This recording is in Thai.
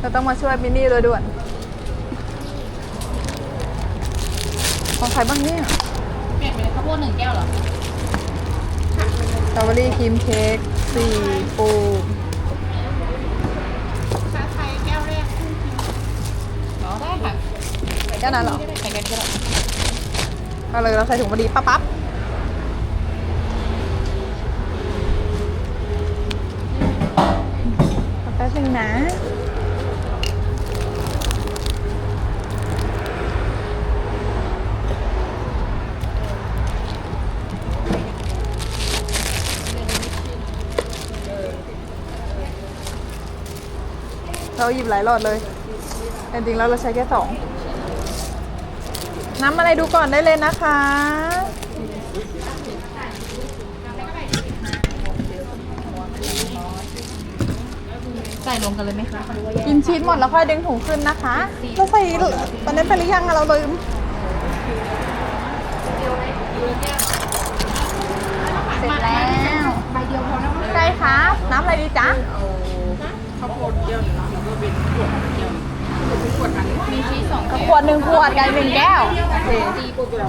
เราต้องมาช่วยมินนี่โดยด่วน ของใครบ้างเนี่ยเปลี่ยนเป็นข้าวโพดหนึ่งแก้วเหรอสตรอเบอรี่ครีมเค้กสี่ปูชาไทยแก้วแรกเนาะได้ค่ะแค่นั้นเหรอใส่กันก็ได้เอาเลยเราใส่ถุงพอดีปั๊บปั๊บแป๊บนึงนะ เราหยิบหลายหลอดเลยแต่จริงๆแล้วเราใช้แค่สองน้ำอะไรดูก่อนได้เลยนะคะ ใส่รวมกันเลยไหมคะกินชีสหมดแล้วค่อยดึงถุงขึ้นนะคะเราใส่ตอนนั้นไปหรือยังอะเราลืมเสร็จแล้วใบเดียวพอแล้วมั้งใช่ครับน้ำอะไรดีจ๊ะ ข้าวโพดแก้วหนึ่งแล้วก็เป็นขวดแก้วขวดอันนี้มีชีสสองขวดหนึ่งขวดกับอีกหนึ่งแก้วโอเค ตีโกเกลือ